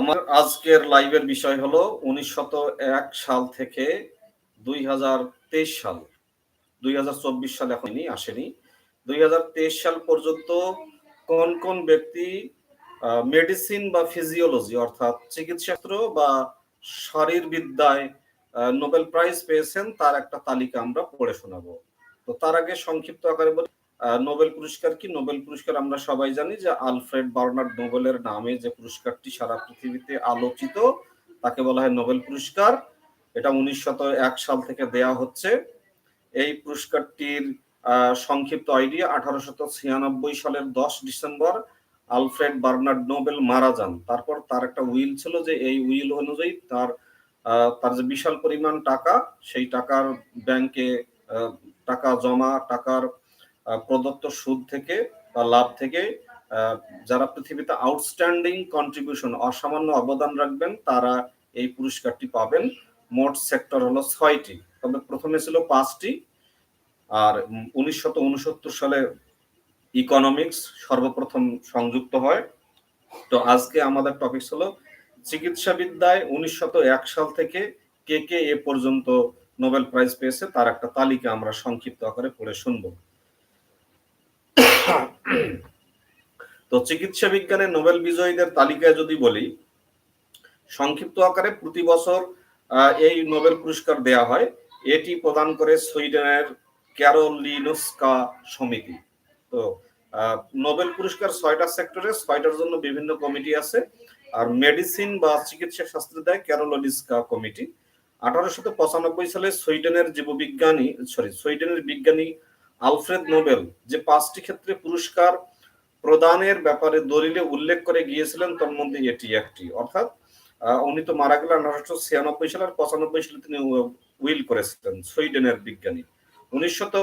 আমার আজকের লাইভের বিষয় হলো এক সাল থেকে দুই হাজার তেইশ সাল। দুই হাজার চব্বিশ সাল এখনই আসেনি। দুই হাজার তেইশ সাল পর্যন্ত কোন কোন ব্যক্তি মেডিসিন বা ফিজিওলজি অর্থাৎ চিকিৎসাস্ত্র বা শারীরবিদ্যায় নোবেল প্রাইজ পেয়েছেন, তার একটা তালিকা আমরা পড়ে শোনাবো। তো তার আগে সংক্ষিপ্ত আকারে বলি নোবেল পুরস্কার কি? নোবেল পুরস্কার আমরা সবাই জানি যে আলফ্রেড বার্নার্ড নোবেলের নামে যে পুরস্কারটি সারা পৃথিবীতে আলোচিত, তাকে বলা হয় নোবেল পুরস্কার। এটা উনিশশত এক সাল থেকে দেয়া হচ্ছে। এই পুরস্কারটির সংক্ষিপ্ত আইডিয়া আঠারোশত ছিয়ানব্বই সালের দশ ডিসেম্বর আলফ্রেড বার্নার্ড নোবেল মারা যান। তারপর তার একটা উইল ছিল যে এই উইল অনুযায়ী তার তার যে বিশাল পরিমাণ টাকা, সেই টাকার ব্যাংকে টাকা জমা, টাকার প্রদত্ত সুদ থেকে বা লাভ থেকে যারা পৃথিবীতে আউটস্ট্যান্ডিং কন্ট্রিবিউশন অসামান্য অবদান রাখবেন, তারা এই পুরস্কারটি পাবেন। মোট সেক্টর হলো ছয়টি। তবে প্রথমে ছিল পাঁচটি। আর উনিশশত সালে ইকোনমিক্স সর্বপ্রথম সংযুক্ত হয়। তো আজকে আমাদের টপিক হলো চিকিৎসা বিদ্যায় উনিশশত সাল থেকে কে কে এ পর্যন্ত নোবেল প্রাইজ পেয়েছে, তার একটা তালিকা আমরা সংক্ষিপ্ত আকারে পড়ে শুনব। তো চিকিৎসা বিজ্ঞানে নোবেল বিজয়ীদের তালিকায় যদি বলি, সংক্ষিপ্ত আকারে প্রতি বছর এই নোবেল পুরস্কার দেয়া হয়। এটি প্রদান করে সুইডেনের ক্যারোলিনস্কা সমিতি। তো নোবেল পুরস্কার ছয়টা সেক্টরে, ছয়টার জন্য বিভিন্ন কমিটি আছে। আর মেডিসিন বা চিকিৎসা শাস্ত্র দেয় ক্যারোলিনস্কা কমিটি। আঠারোশো পঁচানব্বই সালে সুইডেনের জীববিজ্ঞানী সরি সুইডেনের বিজ্ঞানী আলফ্রেড নোবেল যে পাঁচটি ক্ষেত্রে পুরস্কার প্রদানের ব্যাপারে দলিলে উল্লেখ করে গিয়েছিলেন, তার মধ্যে এটি একটি। অর্থাৎ উনি তো মারা গেলেন আঠারোশো ছিয়ানব্বই সালের পঁচানব্বই সালে তিনি উইল করেছিলেন, সুইডেনের বিজ্ঞানী। উনিশশত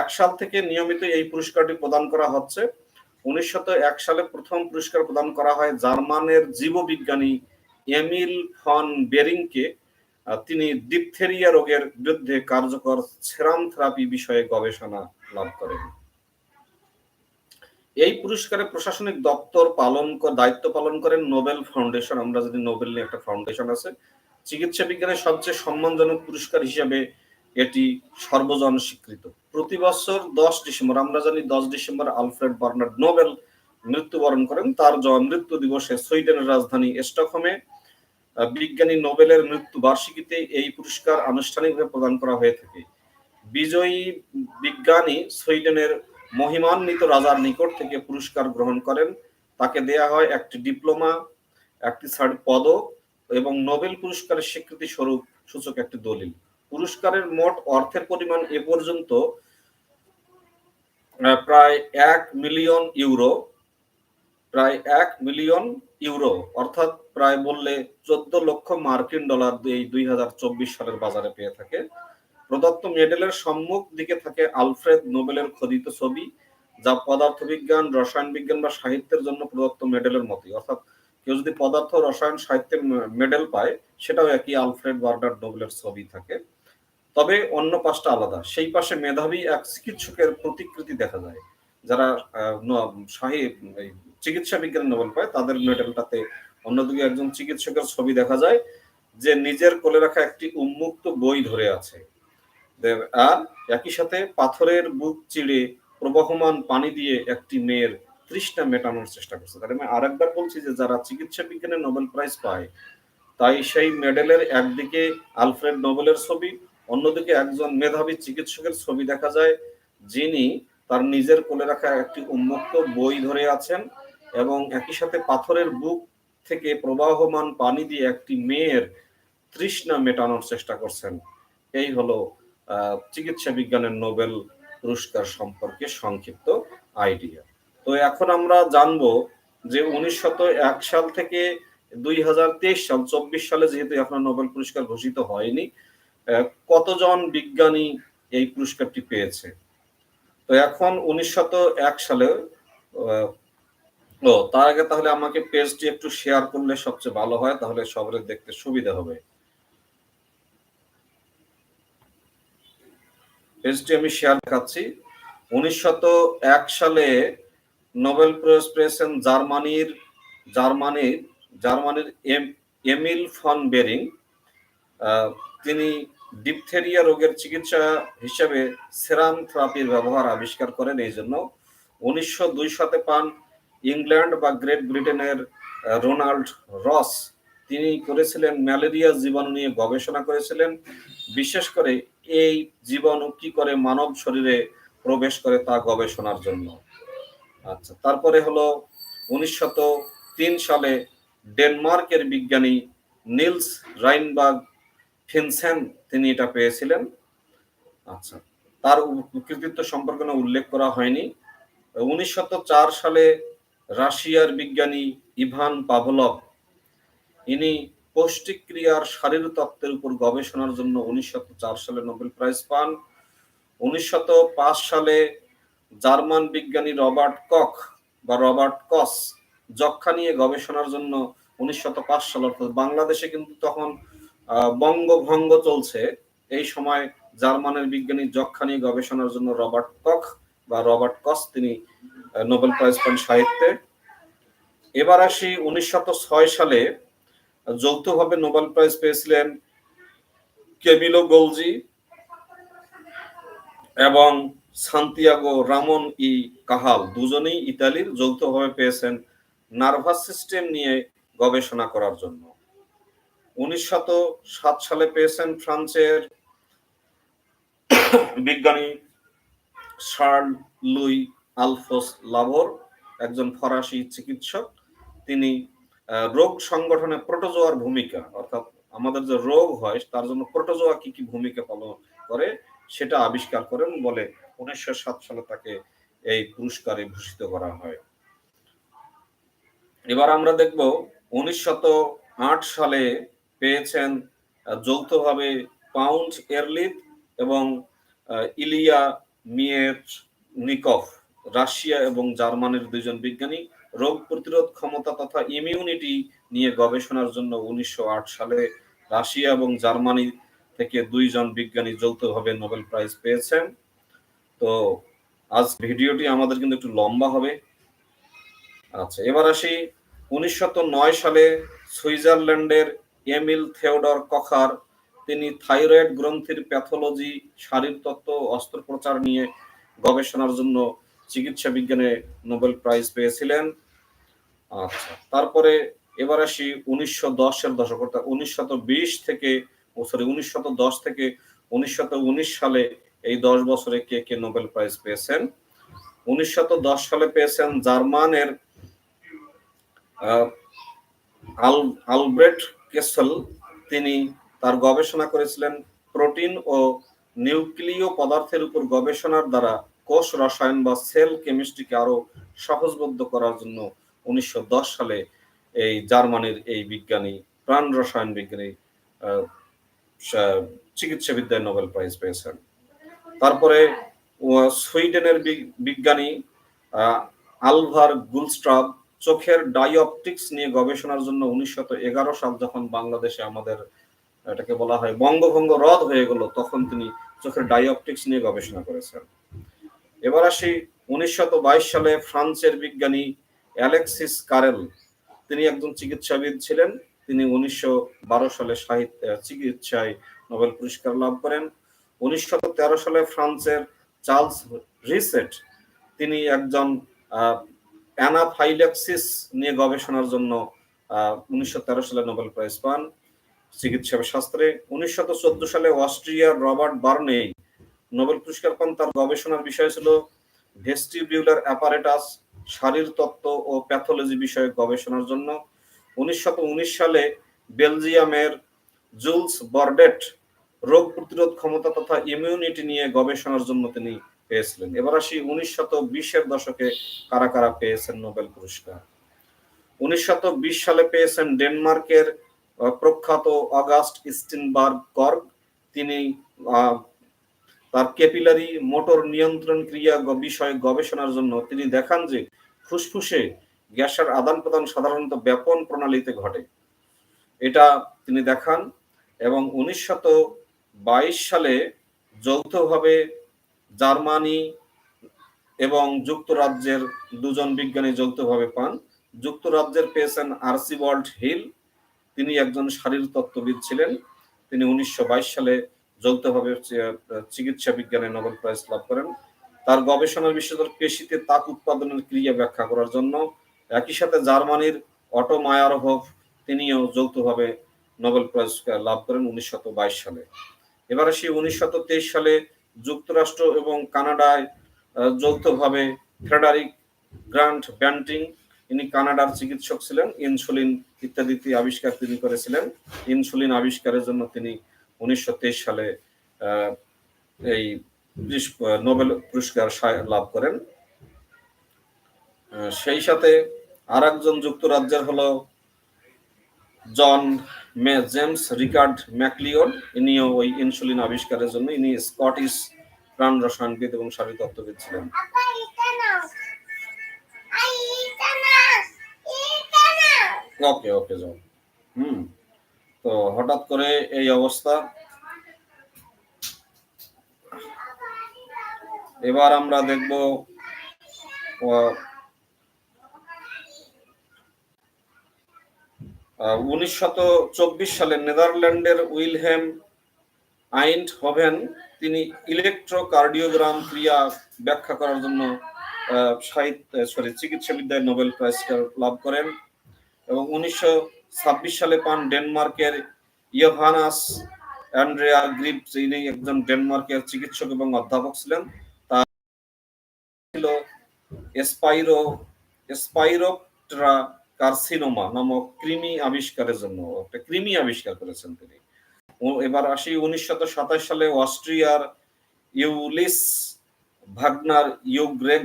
এক সাল থেকে নিয়মিত এই পুরস্কারটি প্রদান করা হচ্ছে। উনিশশত এক সালে প্রথম পুরস্কার প্রদান করা হয় জার্মানের জীববিজ্ঞানী এমিল ফন বেরিংকে। তিনি ডিপথেরিয়া রোগের বিরুদ্ধে কার্যকর সেরাম থেরাপি বিষয়ে গবেষণা লাভ করেন এই পুরস্কারে প্রশাসনিক দপ্তর পালন দায়িত্ব পালন করেন নোবেল ফাউন্ডেশন। আমরা যদি নোবেল নিয়ে একটা ফাউন্ডেশন আছে, চিকিৎসা বিজ্ঞানের সবচেয়ে সম্মানজনক পুরস্কার হিসেবে এটি সর্বজন স্বীকৃত। প্রতি বছর দশ ডিসেম্বর, আমরা জানি দশ ডিসেম্বর আলফ্রেড বার্নার্ড নোবেল মৃত্যুবরণ করেন। তার মৃত্যু দিবসে সুইডেনের রাজধানী স্টকহোমে বিজ্ঞানী নোবেলের মৃত্যু বার্ষিকীতে এই পুরস্কার আনুষ্ঠানিকভাবে প্রদান করা হয়ে থাকে। বিজয়ী বিজ্ঞানী সুইডেনের মহিমান্বিত রাজার নিকট থেকে পুরস্কার গ্রহণ করেন। তাকে দেয়া হয় একটি ডিপ্লোমা, একটি পদক এবং নোবেল পুরস্কারের স্বীকৃতি স্বরূপ সূচক একটি দলিল। পুরস্কারের মোট অর্থের পরিমাণ এ পর্যন্ত প্রায় এক মিলিয়ন ইউরো, প্রায় এক মিলিয়ন ইউরো, অর্থাৎ প্রায় বললে চোদ্দ লক্ষ মার্কিন ডলার এই দুই হাজার চব্বিশ সালের বাজারে পেয়ে থাকে। প্রদত্ত মেডেলের সম্মুখ দিকে থাকে আলফ্রেড নোবেলের খোদিত ছবি, যা পদার্থবিজ্ঞান, রসায়ন বিজ্ঞান বা সাহিত্যের জন্য প্রদত্ত মেডেলের মতোই। অর্থাৎ কেউ যদি পদার্থ, রসায়ন, সাহিত্যের মেডেল পায়, সেটাও একই আলফ্রেড বার্নার নোবেলের ছবি থাকে। তবে অন্য পাশটা আলাদা। সেই পাশে মেধাবী এক চিকিৎসকের প্রতিকৃতি দেখা যায়। যারা চিকিৎসা বিজ্ঞানে নোবেল পায়, তাদের মেডেলটাতে অন্যদিকে একজন চিকিৎসকের ছবি দেখা যায়, যে নিজের কোলে রাখা একটি উন্মুক্ত বই ধরে আছে। আর একই সাথে পাথরের বুক চিড়ে প্রবাহমান পানি দিয়ে একটি মেয়ের তৃষ্ণা মেটানোর চেষ্টা করছে। তার আমি আরেকবার বলছি যে যারা চিকিৎসা বিজ্ঞানে নোবেল প্রাইজ পায়, তাই সেই মেডেলের একদিকে আলফ্রেড নোবেলের ছবি, অন্যদিকে একজন মেধাবী চিকিৎসকের ছবি দেখা যায়, যিনি তার নিজের কোলে রাখা একটি উন্মুক্ত বই ধরে আছেন এবং একই সাথে পাথরের বুক থেকে প্রবাহমান পানি দিয়ে একটি মেয়ের তৃষ্ণা মেটানোর চেষ্টা করছেন। এই হলো চিকিৎসা বিজ্ঞানের নোবেল পুরস্কার সম্পর্কে সংক্ষিপ্ত আইডিয়া। তো এখন আমরা জানব যে উনিশশত এক সাল থেকে দুই হাজার তেইশ সাল, চব্বিশ সালে যেহেতু এখন নোবেল পুরস্কার ঘোষিত হয়নি কতজন বিজ্ঞানী এই পুরস্কারটি পেয়েছে? তো এখন উনিশশত এক সালে ও, তার আগে তাহলে আমাকে পেজটি একটু শেয়ার করলে সবচেয়ে ভালো হয়, তাহলে সবাই দেখতে সুবিধা হবে। পেজটি আমি শেয়ার দেখাচ্ছি। উনিশশত এক সালে নোবেল প্রাইজ পেয়েছেন জার্মানির জার্মানির জার্মানির এম- এমিল ফন বেরিং। তিনি ডিপথেরিয়া রোগের চিকিৎসা হিসেবে সেরাম থেরাপির ব্যবহার আবিষ্কার করেন এই জন্য। উনিশশো দুই সালে পান ইংল্যান্ড বা গ্রেট ব্রিটেনের রোনাল্ড রস। তিনি করেছিলেন ম্যালেরিয়া জীবাণু নিয়ে গবেষণা করেছিলেন। বিশেষ করে এই জীবাণু কি করে মানব শরীরে প্রবেশ করে তা গবেষণার জন্য। আচ্ছা তারপরে হলো উনিশশো তিন সালে ডেনমার্কের বিজ্ঞানী নিলস রাইনবাগ ফিনসেন তিনি এটা পেয়েছিলেন। আচ্ছা তার কৃতিত্ব সম্পর্কে উল্লেখ করা হয়নি। উনিশশো চার সালে রাশিয়ার বিজ্ঞানী ইভান পাভলভ ইনি পৌষ্টিক ক্রিয়ার শারীর তত্ত্বের উপর গবেষণার জন্য উনিশশো চার সালে নোবেল প্রাইজ পান। উনিশশো পাঁচ সালে জার্মান বিজ্ঞানী রবার্ট কক বা রবার্ট কস যক্ষা নিয়ে গবেষণার জন্য উনিশশো পাঁচ সাল, অর্থাৎ বাংলাদেশে কিন্তু তখন বঙ্গভঙ্গ চলছে। এই সময় জার্মানের বিজ্ঞানী যক্ষা নিয়ে গবেষণার জন্য রবার্ট কক বা রবার্ট কস তিনি নোবেল প্রাইজ পান সাহিত্যে। এবার আসি উনিশশো ছয় সালে যৌথভাবে নোবেল প্রাইজ পেয়েছিলেন কেমিলো গোলজি এবং সান্তিয়াগো রামন ই কাহাল। দুজনেই ইতালির যৌথভাবে পেয়েছেন নার্ভাস সিস্টেম নিয়ে গবেষণা করার জন্য। উনিশশত সাত সালে পেয়েছেন ফ্রান্সের বিজ্ঞানী শার্ল লুই আলফোস লাভর, একজন ফরাসি চিকিৎসক। তিনি রোগ সংগঠনে প্রোটোজোয়ার ভূমিকা, অর্থাৎ আমাদের যে রোগ হয়, তার জন্য প্রোটোজোয়া কি কি ভূমিকা পালন করে সেটা আবিষ্কার করেন বলে উনিশশো সাত সালে তাকে এই পুরস্কারে ভূষিত করা হয়। এবার আমরা দেখব আট সালে পেয়েছেন যৌথভাবে পাউন্ড এরলিত এবং ইলিয়া মিয়ের নিকফ রাশিয়া এবং জার্মানির দুইজন বিজ্ঞানী। রোগ প্রতিরোধ ক্ষমতা তথা ইমিউনিটি নিয়ে গবেষণার জন্য উনিশশো আট সালে রাশিয়া এবং জার্মানি থেকে দুইজন বিজ্ঞানী যৌথভাবে নোবেল প্রাইজ পেয়েছেন। তো আজ ভিডিওটি আমাদের কিন্তু একটু লম্বা হবে। আচ্ছা এবার আসি উনিশশো নয় সালে সুইজারল্যান্ডের এমিল থেওডর কখার, তিনি থাইরয়েড গ্রন্থির প্যাথোলজি, শারীরতত্ত্ব, অস্ত্রোপচার নিয়ে গবেষণার জন্য চিকিৎসা বিজ্ঞানে নোবেল প্রাইজ পেয়েছিলেন। আচ্ছা তারপরে এবার আসি উনিশশো দশের দশক, অর্থাৎ উনিশশো বিশ থেকে সরি উনিশশো দশ থেকে উনিশশো উনিশ সালে এই দশ বছরে কে কে নোবেল প্রাইজ পেয়েছেন? উনিশশো দশ সালে পেয়েছেন জার্মানের আলব্রেট কেসেল। তিনি তার গবেষণা করেছিলেন প্রোটিন ও নিউক্লিয় পদার্থের উপর গবেষণার দ্বারা কোষ রসায়ন বা সেল কেমিস্ট্রিকে আরও সহজবদ্ধ করার জন্য উনিশশো দশ সালে এই জার্মানির এই বিজ্ঞানী, প্রাণ রসায়ন বিজ্ঞানী চিকিৎসা বিদ্যায় নোবেল প্রাইজ পেয়েছেন। তারপরে সুইডেনের বিজ্ঞানী আলভার গুলস্ট্রাব চোখের ডাইঅপটিক্স নিয়ে গবেষণার জন্য উনিশশো এগারো সাল যখন বাংলাদেশে আমাদের এটাকে বলা হয় বঙ্গভঙ্গ রদ হয়ে গেল, তখন তিনি চোখের ডাইঅপটিক্স নিয়ে গবেষণা করেছেন। এবার আসি উনিশশো বাইশ সালে ফ্রান্সের বিজ্ঞানী অ্যালেক্সিস কারেল। তিনি একজন চিকিৎসাবিদ ছিলেন। তিনি উনিশশো বারো সালে সাহিত্য চিকিৎসায় নোবেল পুরস্কার লাভ করেন। উনিশশো তেরো সালে ফ্রান্সের চার্লস রিসেট, তিনি একজন অ্যানাফাইলেক্সিস নিয়ে গবেষণার জন্য উনিশশো তেরো সালে নোবেল প্রাইজ পান চিকিৎসা শাস্ত্রে। উনিশশো চোদ্দ সালে অস্ট্রিয়ার রবার্ট বার্নে নোবেল পুরস্কার পান তার গবেষণার বিষয় ছিল ভেস্টিবিউলার অ্যাপারেটাস শারীর তত্ত্ব ও প্যাথোলজি বিষয়ে গবেষণার জন্য। উনিশশো সালে বেলজিয়ামের জুলস বর্ডেট রোগ প্রতিরোধ ক্ষমতা তথা ইমিউনিটি নিয়ে গবেষণার জন্য তিনি পেয়েছিলেন। এবার আসি উনিশশত বিশের দশকে কারা কারা পেয়েছেন নোবেল পুরস্কার। উনিশশত বিশ সালে পেয়েছেন ডেনমার্কের প্রখ্যাত অগাস্ট স্টিনবার্গ কর্গ। তিনি তার ক্যাপিলারি মোটর নিয়ন্ত্রণ ক্রিয়া বিষয়ে গবেষণার জন্য তিনি দেখান যে ফুসফুসে গ্যাসের আদান প্রদান সাধারণত ব্যাপন প্রণালীতে ঘটে। এটা তিনি দেখান এবং উনিশশত সালে যৌথভাবে জার্মানি এবং যুক্তরাজ্যের দুজন বিজ্ঞানী যৌথভাবে পান। যুক্তরাজ্যের পেয়েছেন আর্চিবল্ড হিল। তিনি একজন শারীরতত্ত্ববিদ ছিলেন। তিনি উনিশশো বাইশ সালে যৌথভাবে চিকিৎসা বিজ্ঞানে নোবেল প্রাইজ লাভ করেন। তার গবেষণার বিশেষত পেশিতে তাপ উৎপাদনের ক্রিয়া ব্যাখ্যা করার জন্য। একই সাথে জার্মানির অটো মায়ারহোফ তিনিও যৌথভাবে নোবেল প্রাইজ লাভ করেন উনিশশো বাইশ সালে। এবারে সেই উনিশশো তেইশ সালে যুক্তরাষ্ট্র এবং কানাডায় যৌথভাবে ফ্রেডারিক গ্রান্ট ব্যান্টিং, ইনি কানাডার চিকিৎসক ছিলেন। ইনসুলিন ইত্যাদি আবিষ্কার তিনি করেছিলেন। ইনসুলিন আবিষ্কারের জন্য তিনি উনিশশো তেইশ সালে এই নোবেল পুরস্কার লাভ করেন। সেই সাথে আর একজন যুক্তরাজ্যের হলো জন মে জেমস রিকার্ড ম্যাকলিওড ইনিও ওই ইনসুলিন আবিষ্কারের জন্য ইনি স্কটিশ প্রাণ রসায়নবিদ এবং শারীরতত্ত্ববিদ ছিলেন! ওকে ওকে যাও হুম। তো হঠাৎ করে এই অবস্থা। এবার আমরা দেখব চব্বিশ সালে নেদারল্যান্ডের উইলহেম আইন্ট হভেন তিনি ইলেকট্রোকার্ডিওগ্রাম ক্রিয়া ব্যাখ্যা করার জন্য সাহিত্য সরি চিকিৎসা বিদ্যায় নোবেল প্রাইজ লাভ করেন এবং উনিশশো ছাব্বিশ সালে পান ডেনমার্কের ইয়োহানাস অ্যান্ড্রেয়া গ্রিপ যিনি একজন ডেনমার্কের চিকিৎসক এবং অধ্যাপক ছিলেন ছিল স্পাইরো স্পাইরোপ্টেরা কার্সিনোমা নামক কৃমি আবিষ্কারের জন্য, একটা কৃমি আবিষ্কার করেছেন তিনি। এবার আসি উনিশশো সাতাশ সালে অস্ট্রিয়ার ইউলিস ভাগনার ইউগ্রেগ,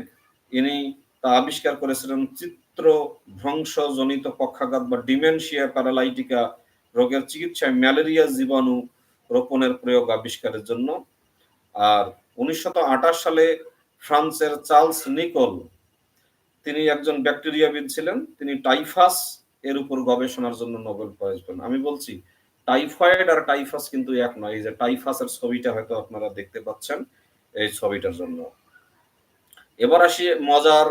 ইনি তা আবিষ্কার করেছিলেন চিত্র ভ্রংশজনিত পক্ষাঘাত বা ডিমেনশিয়া, প্যারালাইটিকা রোগের চিকিৎসায় ম্যালেরিয়া, জীবাণু রোপণের প্রয়োগ আবিষ্কারের জন্য। আর উনিশশো আঠাশ সালে ফ্রান্সের চার্লস নিকোল, তিনি একজন ব্যাকটেরিয়াবিদ ছিলেন। তিনি টাইফাস এর উপর গবেষণার জন্য নোবেল প্রাইজ পেন। আমি বলছি, টাইফয়েড আর টাইফাস কিন্তু এক নয়। এই যে টাইফাসের ছবিটা হয়তো আপনারা দেখতে পাচ্ছেন এই ছবিটার জন্য। এবার আসি মজার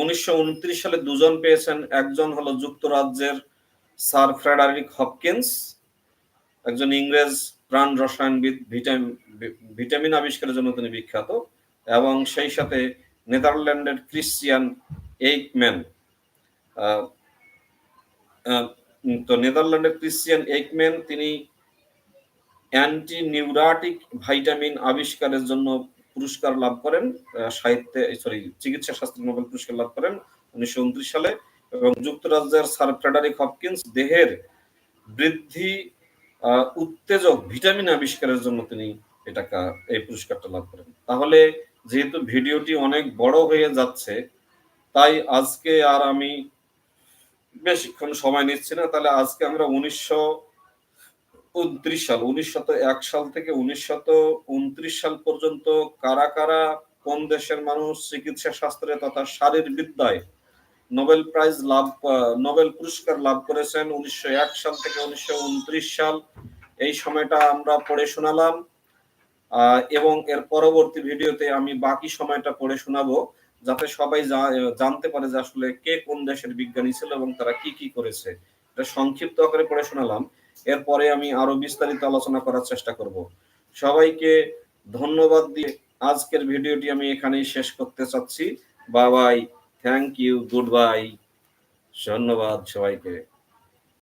উনিশশো উনত্রিশ সালে দুজন পেয়েছেন। একজন হলো যুক্তরাজ্যের স্যার ফ্রেডারিক হপকিন্স, একজন ইংরেজ প্রাণ রসায়নবিদ ভিটামিন আবিষ্কারের জন্য তিনি বিখ্যাত, এবং সেই সাথে নেদারল্যান্ডের ক্রিশ্চিয়ান এইকম্যান। তো নেদারল্যান্ডের ক্রিশ্চিয়ান এইকম্যান, তিনি অ্যান্টি নিউরাটিক ভাইটামিন আবিষ্কারের জন্য পুরস্কার লাভ করেন সাহিত্যে সরি চিকিৎসা শাস্ত্রে নোবেল পুরস্কার লাভ করেন উনিশশো উনত্রিশ সালে এবং যুক্তরাজ্যের স্যার ফ্রেডারিক হপকিন্স দেহের বৃদ্ধি উত্তেজক ভিটামিন আবিষ্কারের জন্য তিনি এটাকা, এই পুরস্কারটা লাভ করেন। তাহলে যেহেতু ভিডিওটি অনেক বড় হয়ে যাচ্ছে, তাই আজকে আর আমি বেশিক্ষণ সময় নিচ্ছি না। তাহলে আজকে আমরা উনিশশো উনত্রিশ সাল উনিশশত এক সাল থেকে উনিশশত উনত্রিশ সাল পর্যন্ত কারা কারা, কোন দেশের মানুষ চিকিৎসা শাস্ত্রে তথা শারীরবিদ্যায় নোবেল প্রাইজ লাভ, নোবেল পুরস্কার লাভ করেছেন উনিশশো এক সাল থেকে উনিশশো উনত্রিশ সাল, এই সময়টা আমরা পড়ে শোনালাম। এবং এর পরবর্তী ভিডিওতে আমি বাকি সময়টা পড়ে শোনাবো, যাতে সবাই জানতে পারে যে আসলে কে কোন দেশের বিজ্ঞানী ছিল এবং তারা কি কি করেছে। এটা সংক্ষিপ্ত আকারে পড়ে শোনালাম। এরপরে আমি আরও বিস্তারিত আলোচনা করার চেষ্টা করব। সবাইকে ধন্যবাদ দিয়ে আজকের ভিডিওটি আমি এখানেই শেষ করতে চাচ্ছি। বাবাই থ্যাংক ইউ, গুড বাই, ধন্যবাদ সবাইকে।